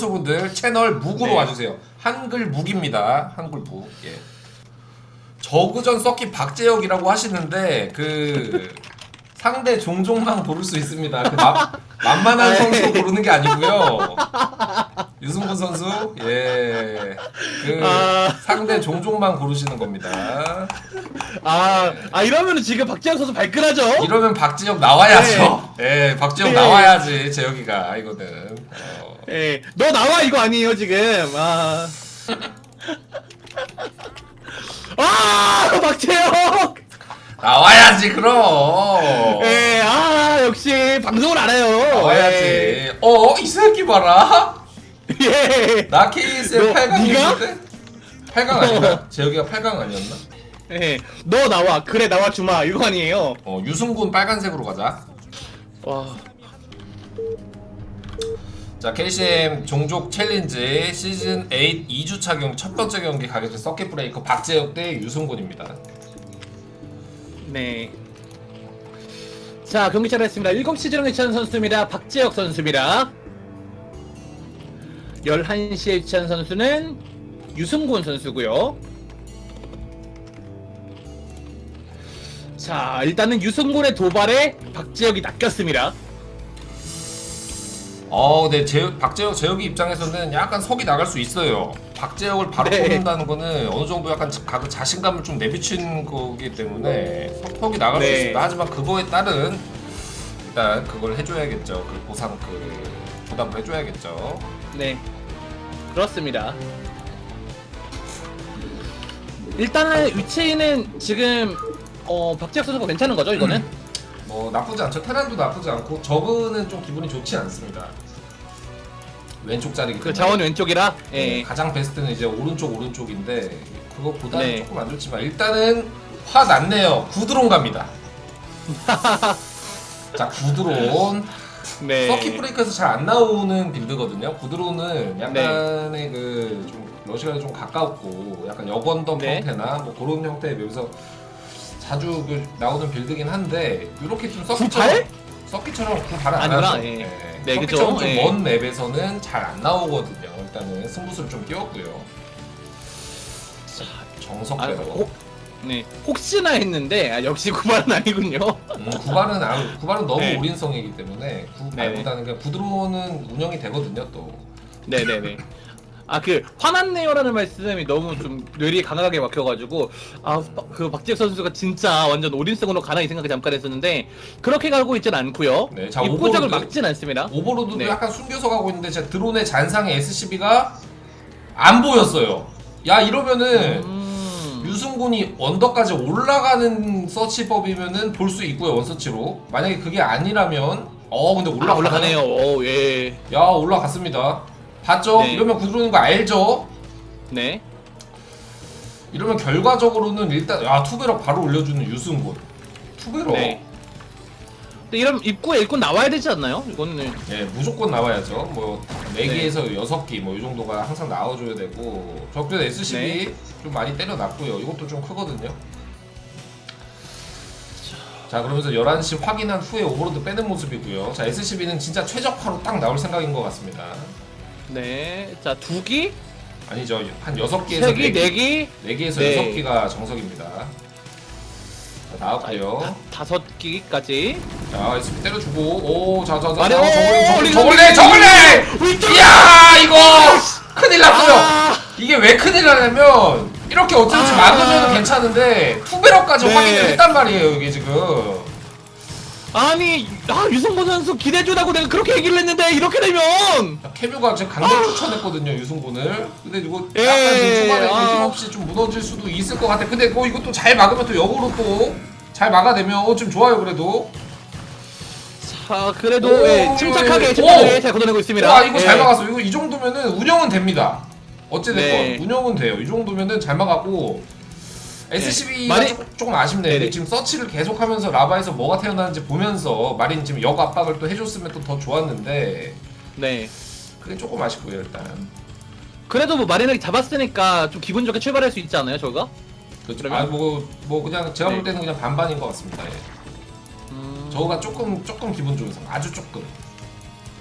선수분들 채널 묵으로 네. 와주세요. 한글 묵입니다. 한글 묵. 예. 저그전 서킷 박재혁이라고 하시는데 그 상대 종종만 고를 수 있습니다. 그 마, 만만한 네. 선수 고르는 게 아니고요. 유승근 선수, 예, 그 아. 상대 종종만 고르시는 겁니다. 아, 아 이러면 지금 박지영 선수 발끈하죠? 이러면 박지혁 나와야죠. 예, 박지혁 네. 나와야지 재혁이가 이거는. 어. 예, 너 나와 이거 아니에요 지금. 아, 아 박재영. 나와야지 그럼. 예, 아 역시 방송을 알아요. 나와야지. 어, 이 새끼 봐라. 예. 나 KSL 너, 8강 네가? 했는데? 8강 아닌가? 재혁이가 8강 아니었나? 예, 너 나와. 그래 나와 주마 이거 아니에요. 어, 유승군 빨간색으로 가자. 와, 자, KCM 종족 챌린지 시즌 8 2주차 경기 첫 번째 경기 가겠습니다. 서킷 브레이커 박재혁 대 유승군입니다. 네. 자 경기 시작했습니다. 7시 지렁이 찬 선수입니다. 박재혁 선수입니다. 11시에 위치한 선수는 유승곤 선수고요. 자 일단은 유승곤의 도발에 박재혁이 낚였습니다. 어, 근데 재, 박재혁 재혁이 입장에서는 약간 석이 나갈 수 있어요. 박재혁을 바로 네. 뽑는다는 거는 어느 정도 약간 자, 가- 자신감을 좀 내비친 거기 때문에 석, 석이 나갈 수 네. 있습니다. 하지만 그거에 따른 일단 그걸 해줘야겠죠. 그 보상 그 부담을 해줘야겠죠. 네 그렇습니다. 일단은 위치는 지금 어 박재혁 선수가 괜찮은 거죠 이거는? 뭐 나쁘지 않죠. 테란도 나쁘지 않고 저그는 좀 기분이 좋지 않습니다. 왼쪽 자리기 그 때문에. 자원 왼쪽이라 네, 예. 가장 베스트는 이제 오른쪽 오른쪽인데 그것보다는 네. 조금 안 좋지만 일단은 화 났네요. 구드론 갑니다. 자 구드론 네. 서킷 브레이크에서 잘 안 나오는 빌드거든요. 구드론은 약간의 그좀 러시아에 좀 가깝고 약간 역원덤 네. 형태나 뭐 그런 형태의 맵에서 자주 그 나오는 빌드긴 한데 이렇게 좀 서킷처럼 구팔? 서킷처럼 구발 안 아니구나, 하죠. 예. 네. 네, 서킷처럼 그죠. 예. 좀먼 맵에서는 잘 안 나오거든요. 일단은 승부수를 좀 띄웠고요. 자, 아, 정석대로. 혹, 네. 혹시나 했는데 아, 역시 구발은 아니군요. 음, 구발은 안, 구발은 너무 네. 올인성이기 때문에 구발보다는 그냥 구드론은 운영이 되거든요 또. 네네네. 아 그 화났네요라는 말씀이 너무 좀 뇌리에 강하게 막혀가지고 아 그 박지혁 선수가 진짜 완전 올인성으로 가나 이 생각을 잠깐 했었는데 그렇게 가고 있진 않고요. 네, 자, 입구적을 오버로드. 막진 않습니다. 오버로드도 네. 약간 숨겨서 가고 있는데 제 드론의 잔상의 SCB가 안 보였어요. 야 이러면은 음, 유승군이 언덕까지 올라가는 서치법이면은 볼 수 있고요 원서치로. 만약에 그게 아니라면 어 근데 아, 올라가 올라가네요. 오 예. 야 올라갔습니다. 봤죠? 네. 이러면 구드론인 거 알죠? 네. 이러면 결과적으로는 일단 야 투베럭 바로 올려주는 유승군. 투베럭. 네. 근데 이런 입구에 일꾼 나와야 되지 않나요? 이거는 예, 무조건 나와야죠. 뭐 네. 4개에서 6개 뭐 이 정도가 항상 나와줘야 되고 적변 SCB 네. 좀 많이 때려놨고요. 이것도 좀 크거든요. 자 그러면서 11시 확인한 후에 오버로드 빼는 모습이고요. 자 SCB는 진짜 최적화로 딱 나올 생각인 것 같습니다. 네. 자 두 기, 아니죠. 한 6개에서 세 기, 네기, 4개에서 네. 6개가 정석입니다. 자 나왔고요. 다, 다섯 기까지. 자 SCB 때려주고 오 자 자자 마려! 저글링 올리는 저글링 저글링 왼쪽! 이야 이거 큰일 났어요. 아! 이게 왜 큰일 나냐면 이렇게 어찌어찌 아. 막으면 괜찮은데 투베럭까지 네. 확인을 했단 말이에요 이게 지금 아니 아 유승곤 선수 기대주다고 내가 그렇게 얘기를 했는데 이렇게 되면 케뮤가 지금 강력 추천했거든요 유승군을 근데 이거 아. 예, 약간 좀 초반에 그 아. 힘없이 좀 무너질 수도 있을 것 같아 근데 뭐 이것도 잘 막으면 또 역으로 또 잘 막아내면 어, 좀 좋아요 그래도 자 그래도 오, 예, 침착하게 오. 침착하게 잘 걷어내고 있습니다 와 이거 예. 잘 막았어 이거 이 정도면은 운영은 됩니다 어찌됐건 네. 운영은 돼요 이 정도면은 잘 막았고 SCB가 많이- 조금, 조금 아쉽네 네네. 지금 서치를 계속하면서 라바에서 뭐가 태어나는지 보면서 마린 지금 역 압박을 또 해줬으면 또 더 좋았는데 네 그게 조금 아쉽고요 일단 그래도 뭐 마리나기 잡았으니까 좀 기분 좋게 출발할 수 있지 않아요 저가? 그렇죠. 그러면? 아뭐 뭐 그냥 제가 볼 네. 때는 그냥 반반인 것 같습니다 예. 음, 저우가 조금 조금 기분 좋은 상 아주 조금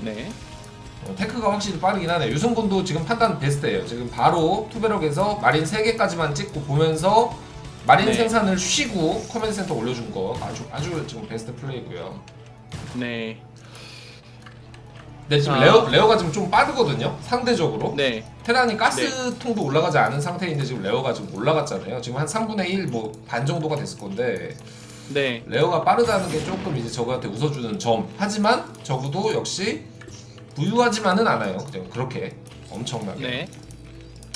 네 어, 테크가 확실히 빠르긴 하네. 유승군도 지금 판단 베스트예요. 지금 바로 투베럭에서 마린 3개까지만 찍고 보면서 마린 네. 생산을 쉬고 커맨드 센터 올려준 거 아주 아주 지금 베스트 플레이고요. 네. 근데 지금 자. 레어 레어가 지금 좀 빠르거든요. 상대적으로. 네. 테란이 가스통도 올라가지 않은 상태인데 지금 레어가 지금 올라갔잖아요. 지금 한 3분의 1뭐 반 정도가 됐을 건데 네. 레어가 빠르다는 게 조금 이제 저거한테 웃어주는 점. 하지만 적어도 역시 부유하지만은 않아요. 그냥 그렇게 엄청나게. 네.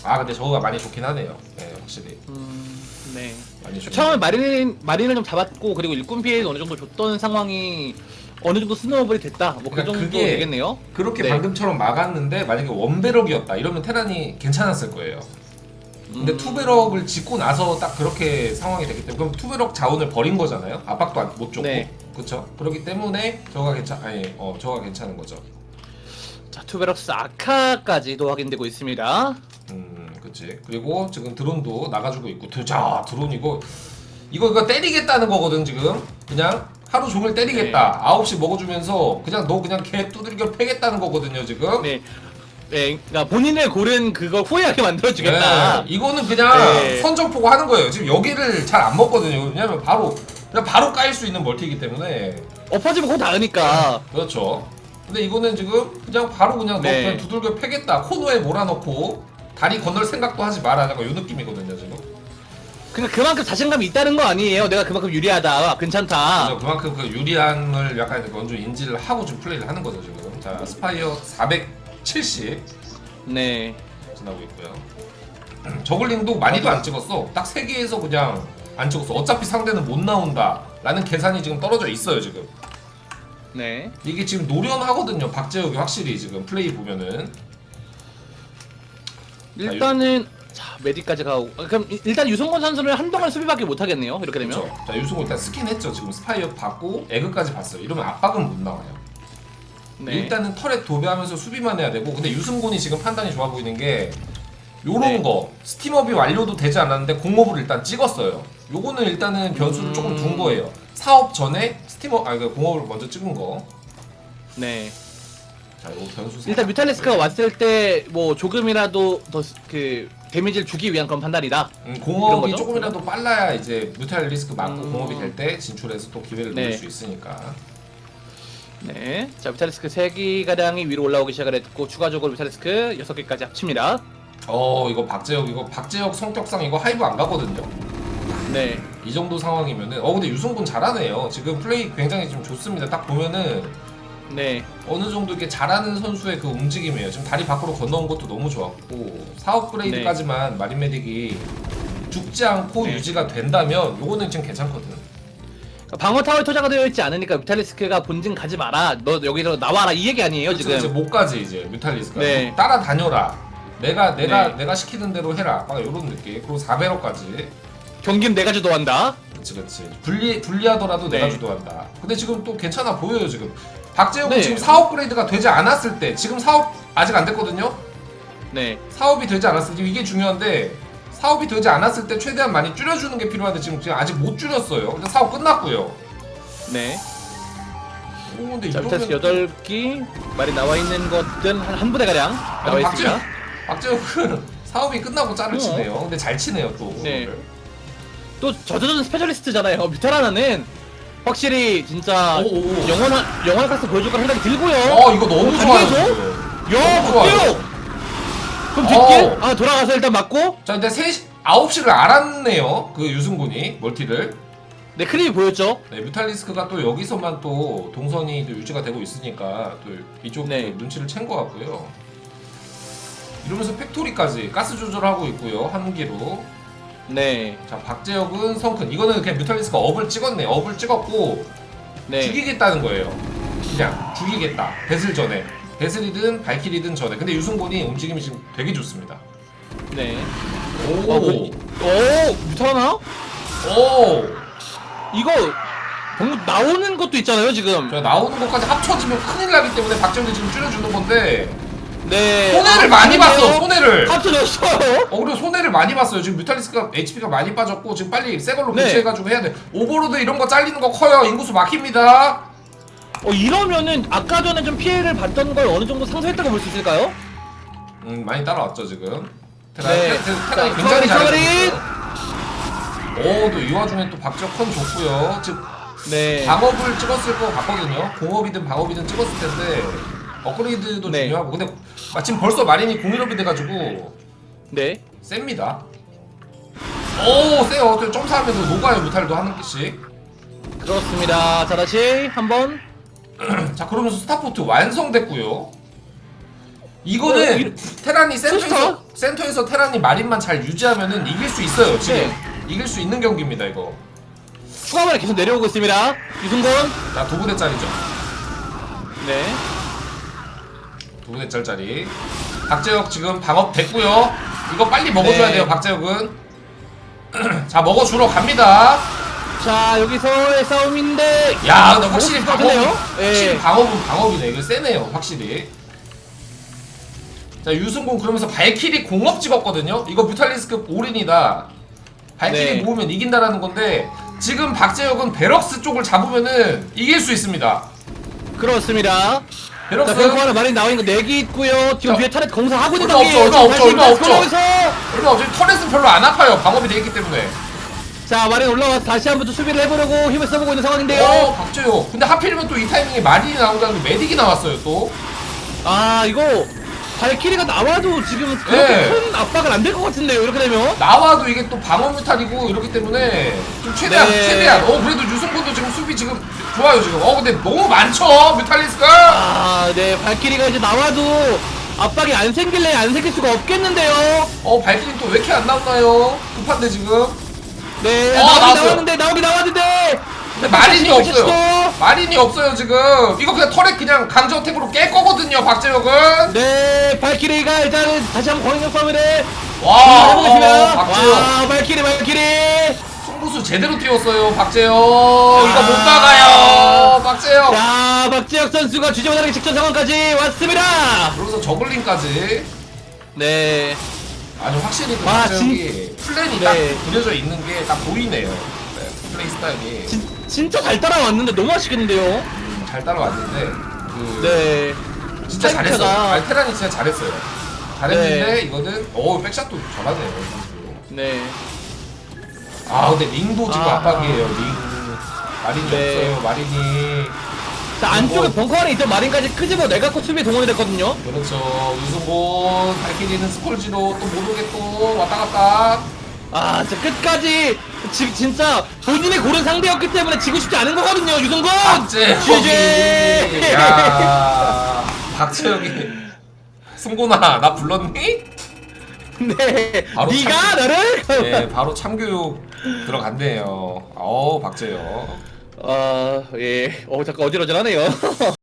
아 근데 저거가 많이 좋긴 하네요. 네 확실히 음, 네. 많이. 처음에 마린 마린을 좀 잡았고 그리고 일꾼 피해를 어느 정도 줬던 상황이 어느 정도 스노우볼이 됐다. 뭐 그 그러니까 정도 그게 되겠네요. 그렇게 네. 방금처럼 막았는데 만약에 원베럭이었다 이러면 테란이 괜찮았을 거예요. 근데 음, 투베럭을 짓고 나서 딱 그렇게 상황이 됐기 때문에 그럼 투베럭 자원을 버린 거잖아요. 압박도 안- 못 줬고. 네. 그렇죠. 그렇기 때문에 저가 괜찮 아니 어 저가 괜찮은 거죠. 자 투베럭스 아카까지도 확인되고 있습니다. 음, 그치. 그리고 지금 드론도 나가주고 있고, 드- 자, 드론 이거, 이거, 이거 때리겠다는 거거든, 지금. 그냥 하루 종일 때리겠다. 네. 9시 먹어주면서, 그냥 너 그냥 개 두들겨 패겠다는 거거든요, 지금. 네. 네, 그러니까 본인을 고른 그걸 후회하게 만들어주겠다. 네, 이거는 그냥 네. 선전포고 하는 거예요. 지금 여기를 잘 안 먹거든요. 왜냐면 바로, 그냥 바로 깔수 있는 멀티이기 때문에. 엎어지면 곧 닿으니까. 그렇죠. 근데 이거는 지금 그냥 바로 그냥 너 네. 그냥 두들겨 패겠다. 코너에 몰아넣고, 다리 건널 생각도 하지. 약간 요 느낌이거든요, 지금. 그러니까 그만큼 자신감이 있다는 거 아니에요. 내가 그만큼 유리하다, 괜찮다. 그래서 그만큼 그 유리함을 약간 먼저 인지를 하고 좀 플레이를 하는 거죠 지금. 자 스파이어 470 네. 지나고 있고요. 저글링도 많이도 안 찍었어. 딱 3개에서 그냥 안 찍었어. 어차피 상대는 못 나온다라는 계산이 지금 떨어져 있어요 지금. 네. 이게 지금 노련하거든요. 박재욱이 확실히 지금 플레이 보면은. 일단은 자 메디까지 가고 아, 그럼 이- 일단 유성권 선수는 한동안 수비밖에 못 하겠네요. 이렇게 되면. 그렇죠. 자 유승호 일단 스킨 했죠. 지금 스파이어 받고 에그까지 봤어요. 이러면 압박은 못 나와요. 네. 일단은 털에 도배하면서 수비만 해야 되고 근데 유승곤이 지금 판단이 좋아 보이는 게 요런 네. 거 스팀업이 완료도 되지 않았는데 공업을 일단 찍었어요 요거는 일단은 변수를 음. 조금 둔 거예요 사업 전에 스팀업 아니 그 공업을 먼저 찍은 거 자 변수 일단 뮤탈리스크가 왔을 때 뭐 조금이라도 더 그 데미지를 주기 위한 그런 판단이다. 음, 이런 공업이 거죠? 조금이라도 빨라야 이제 뮤탈 리스크 맞고 음. 공업이 될 때 진출해서 또 기회를 네. 노릴 수 있으니까 네. 자 뮤탈리스크 3개 가량이 위로 올라오기 시작을 했고 추가적으로 뮤탈리스크 6개까지 합칩니다. 어 이거 박재혁 이거 박재혁 성격상 이거 하이브 안 가거든요 네. 이 정도 상황이면은 어 근데 유승군 잘하네요 지금 플레이 굉장히 지금 좋습니다 딱 보면은 네. 어느 정도 이렇게 잘하는 선수의 그 움직임이에요. 지금 다리 밖으로 건너온 것도 너무 좋았고 사업 그레이드까지만 마린 메딕이 죽지 않고 네. 유지가 된다면 요거는 지금 괜찮거든. 그러니까 방어 타워에 투자가 되어 있지 않으니까 뮤탈리스크가 본진 가지 마라. 너 여기서 나와라 이 얘기 아니에요 그래서 이제 지금. 못까지 이제 뮤탈리스가 네. 따라다녀라. 내가 내가 네. 내가 시키는 대로 해라. 막 이런 느낌. 그리고 4배럭까지. 경기는 내가 주도한다. 그치 그치. 불리 불리하더라도 네. 내가 주도한다. 근데 지금 또 괜찮아 보여요 지금. 박재욱은 네. 지금 사업 그레이드가 되지 않았을 때 지금 사업 아직 안 됐거든요. 네. 사업이 되지 않았을 때 이게 중요한데 사업이 되지 않았을 때 최대한 많이 줄여주는 게 필요한데 지금 지금 아직 못 줄였어요. 일단 사업 끝났고요. 네. 오, 근데 자 이러면 뮤탈리스크 8기 말이 나와 있는 것들은 한, 한 부대 가량 나와 있습니다. 박재욱 사업이 끝나고 짤을 어. 치네요. 근데 잘 치네요 또. 네. 또 저저전 스페셜리스트잖아요. 뮤탈 하나는 확실히 진짜 오, 오, 오. 영원한 영원한 카스 보여줄 거 생각이 들고요. 어 이거 너무 어, 좋아요. 지금. 야, 너무 좋아요. 그럼 뒷길? 어. 아, 돌아가서 일단 맞고. 자 근데 3시 9시를 알았네요. 그 유승군이 멀티를. 네, 크림이 보였죠? 네, 뮤탈리스크가 또 여기서만 또 동선이 또 유지가 되고 있으니까 또 이쪽 네. 그 눈치를 챈 것 같고요. 이러면서 팩토리까지 가스 조절하고 있고요. 한 기로. 네. 자 박재혁은 성큰 이거는 그냥 뮤탈리스크가 업을 찍었네. 업을 찍었고 네. 죽이겠다는 거예요. 그냥 죽이겠다. 배슬 전에. 배슬이든 발키리든 전에. 근데 유승곤이 움직임이 지금 되게 좋습니다. 네. 오. 어, 뭐, 오, 뮤탈 하나? 오. 이거 방금 나오는 것도 있잖아요, 지금. 자, 나오는 것까지 합쳐지면 큰일 나기 때문에 박재혁이 지금 줄여주는 건데 네. 손해를 아, 많이 그래요? 봤어. 손해를. 합쳐졌어요. 어 그리고 손해를 많이 봤어요. 지금 뮤탈리스크가 HP가 많이 빠졌고 지금 빨리 새 걸로 네. 교체해가지고 해야 돼. 오버로드 이런 거 잘리는 거 커요. 인구수 막힙니다. 어 이러면은 아까 전에 좀 피해를 봤던 걸 어느 정도 상쇄했다고 볼 수 있을까요? 음 많이 따라왔죠 지금. 테라 네. 테- 테- 자, 테란이 굉장히 커버리, 잘했어요. 오또 이 와중에 또 박지혁 컨 좋고요. 즉 네. 방업을 찍었을 것 같거든요. 공업이든 방업이든 찍었을 텐데 업그레이드도 네. 중요하고 근데 마침 벌써 마린이 공일업이 돼가지고 네. 셉니다. 오 세요. 또 점사하면서 녹아요 무탈도 한 개씩. 그렇습니다. 자 다시 한번 자 그러면서 스타포트 완성됐고요. 이거는 어, 이- 테란이 센터에서? 센터에서 테란이 마린만 잘 유지하면은 이길 수 있어요 지금 네. 이길 수 있는 경기입니다 이거. 추가만에 계속 내려오고 있습니다. 유승곤. 자 도부대짜리죠. 네. 도부대짜리. 박재혁 지금 방업 됐고요. 이거 빨리 먹어줘야 네. 돼요 박재혁은. 자 먹어주러 갑니다. 자 여기서의 싸움인데. 야 근데 확실히 방업은 같은데요? 확실히 예. 방업은 방업이네 이거 세네요 확실히. 자 유승공 그러면서 발키리 공업 찍었거든요. 이거 뮤탈리스크 올인이다. 발키리 네. 모으면 이긴다라는 건데 지금 박재혁은 베럭스 쪽을 잡으면은 이길 수 있습니다. 그렇습니다. 베럭스 자 뱅크 하나 많이 나와 있는 거 내기 있고요. 지금 자, 뒤에 타렛 공사하고 있는 얼마 없죠, 얼마 없죠, 얼마 없죠. 얼마 없죠. 터렛은 별로 안 아파요. 방업이 되어 있기 때문에. 자 마린 올라와서 다시 한번 또 수비를 해보려고 힘을 써보고 있는 상황인데요. 어 박재혁. 근데 하필이면 또 이 타이밍에 마린이 나온다는 게 메딕이 나왔어요 또. 아 이거 발키리가 나와도 지금 그렇게 네. 큰 압박은 안 될 것 같은데요. 이렇게 되면. 나와도 이게 또 방어 뮤탈이고 이렇기 때문에 좀 최대한 네. 최대한 어 그래도 유승군도 지금 수비 지금 좋아요 지금 어 근데 너무 많죠 뮤탈리스가 아, 네, 발키리가 이제 나와도 압박이 안 생길래 안 생길 수가 없겠는데요. 어 발키리 또왜 이렇게 안 나오나요 급한데 지금 네, 어, 나오긴 나왔어요. 나왔는데, 나오긴 나왔는데. 근데 마린이 없어요. 마린이 없어요 지금 이거 그냥 터렛 그냥 강제 어택으로 깰 거거든요 박재혁은 네, 발키리가 일단은 다시 한번 광역 싸움을 와 해보겠습니다. 어, 박재혁 와, 발키리, 발키리. 제대로 띄웠어요 박재혁 이거 못 막아요 박재혁 자, 박지혁 선수가 주저하기 직전 상황까지 왔습니다. 그러면서 저글링까지 네, 아니 확실히 그 와, 박재혁이 플랜이 네. 딱 그려져 있는 게 딱 보이네요 네, 플레이 스타일이 진, 진짜 잘 따라왔는데 너무 아쉽겠는데요. 음, 잘 따라왔는데 그 네. 진짜 잘했어요. 알테란이 진짜 잘했어요. 잘했는데 네. 이거는 오 백샷도 잘하네요. 선수. 네. 아 근데 링도 지금 아. 압박이에요. 링 마린이 네. 없어요. 마린이 자, 안쪽에 벙커 안에 있던 마린까지 끄집어 내갖고 수비에 동원이 됐거든요. 그렇죠. 유승곤 발키리는 스콜지로 또못 오게 또 왔다 갔다. 아, 진짜 끝까지 지, 진짜 본인이 고른 상대였기 때문에 지고 싶지 않은 거거든요, 유승곤. 박재 GG. 야 박재혁이 승곤아 나 불렀니? 네. 바로 네가 나를. 네 바로 참교육 들어갔네요. 어 박재혁. 아, 예. 어, 잠깐 어지러지하네요.